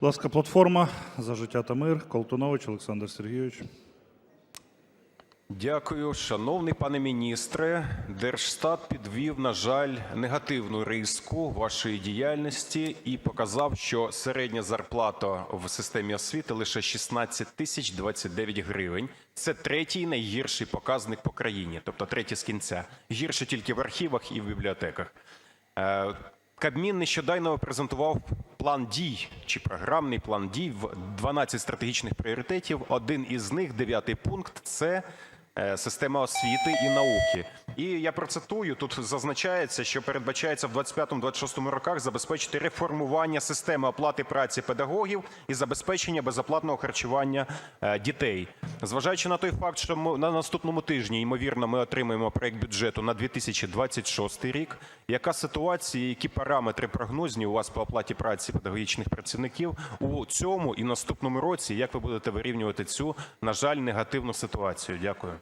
Будь ласка, платформа за життя та мир. Колтунович Олександр Сергійович. Дякую, шановний пане міністре. Держстат підвів, на жаль, негативну риску вашої діяльності і показав, що середня зарплата в системі освіти лише 16 тисяч 29 гривень. Це третій найгірший показник по країні, тобто третій з кінця. Гірше тільки в архівах і в бібліотеках. Е, Кабмін нещодавно презентував план дій чи програмний план дій в 12 стратегічних пріоритетів. Один із них, дев'ятий пункт, це е, система освіти і науки. І я процитую, тут зазначається, що передбачається в 25-26 роках забезпечити реформування системи оплати праці педагогів і забезпечення безоплатного харчування е, дітей. Зважаючи на той факт, що ми- на наступному тижні, ймовірно, ми отримаємо проект бюджету на 2026 рік, яка ситуація, які параметри прогнозні у вас по оплаті праці педагогічних працівників у цьому і наступному році, як ви будете вирівнювати цю, на жаль, негативну ситуацію? Дякую.